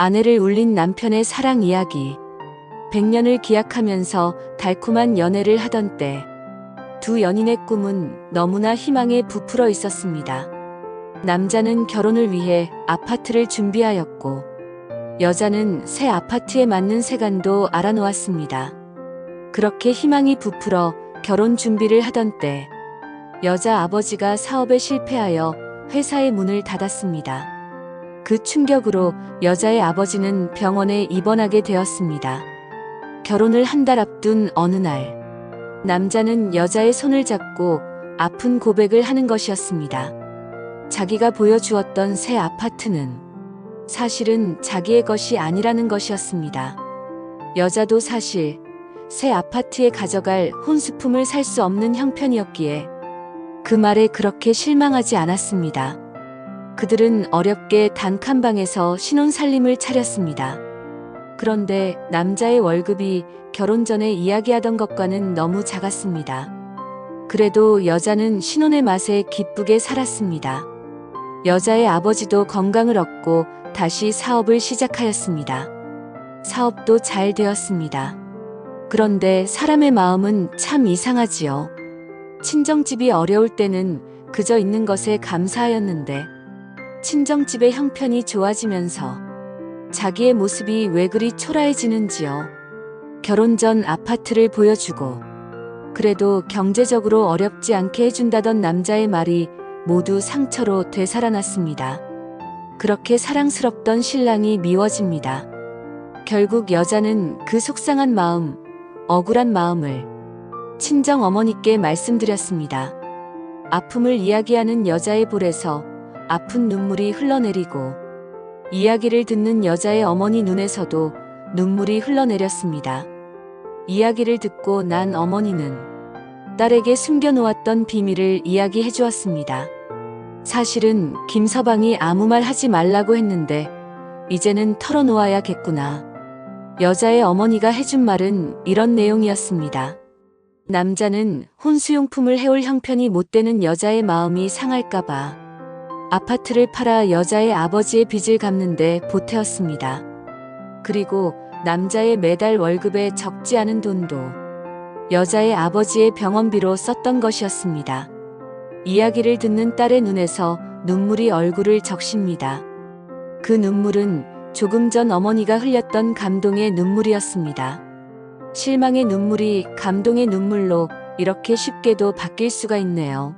아내를 울린 남편의 사랑 이야기. 100년을 기약하면서 달콤한 연애를 하던 때, 두 연인의 꿈은 너무나 희망에 부풀어 있었습니다. 남자는 결혼을 위해 아파트를 준비하였고, 여자는 새 아파트에 맞는 세간도 알아놓았습니다. 그렇게 희망이 부풀어 결혼 준비를 하던 때, 여자 아버지가 사업에 실패하여 회사의 문을 닫았습니다. 그 충격으로 여자의 아버지는 병원에 입원하게 되었습니다. 결혼을 한 달 앞둔 어느 날, 남자는 여자의 손을 잡고 아픈 고백을 하는 것이었습니다. 자기가 보여주었던 새 아파트는 사실은 자기의 것이 아니라는 것이었습니다. 여자도 사실 새 아파트에 가져갈 혼수품을 살 수 없는 형편이었기에 그 말에 그렇게 실망하지 않았습니다. 그들은 어렵게 단칸방에서 신혼 살림을 차렸습니다. 그런데 남자의 월급이 결혼 전에 이야기하던 것과는 너무 작았습니다. 그래도 여자는 신혼의 맛에 기쁘게 살았습니다. 여자의 아버지도 건강을 얻고 다시 사업을 시작하였습니다. 사업도 잘 되었습니다. 그런데 사람의 마음은 참 이상하지요. 친정집이 어려울 때는 그저 있는 것에 감사하였는데, 친정집의 형편이 좋아지면서 자기의 모습이 왜 그리 초라해지는지요. 결혼 전 아파트를 보여주고, 그래도 경제적으로 어렵지 않게 해준다던 남자의 말이 모두 상처로 되살아났습니다. 그렇게 사랑스럽던 신랑이 미워집니다. 결국 여자는 그 속상한 마음, 억울한 마음을 친정 어머니께 말씀드렸습니다. 아픔을 이야기하는 여자의 볼에서 아픈 눈물이 흘러내리고 이야기를 듣는 여자의 어머니 눈에서도 눈물이 흘러내렸습니다. 이야기를 듣고 난 어머니는 딸에게 숨겨놓았던 비밀을 이야기해 주었습니다. 사실은 김서방이 아무 말 하지 말라고 했는데 이제는 털어놓아야겠구나. 여자의 어머니가 해준 말은 이런 내용이었습니다. 남자는 혼수용품을 해올 형편이 못 되는 여자의 마음이 상할까봐 아파트를 팔아 여자의 아버지의 빚을 갚는데 보태었습니다. 그리고 남자의 매달 월급에 적지 않은 돈도 여자의 아버지의 병원비로 썼던 것이었습니다. 이야기를 듣는 딸의 눈에서 눈물이 얼굴을 적십니다. 그 눈물은 조금 전 어머니가 흘렸던 감동의 눈물이었습니다. 실망의 눈물이 감동의 눈물로 이렇게 쉽게도 바뀔 수가 있네요.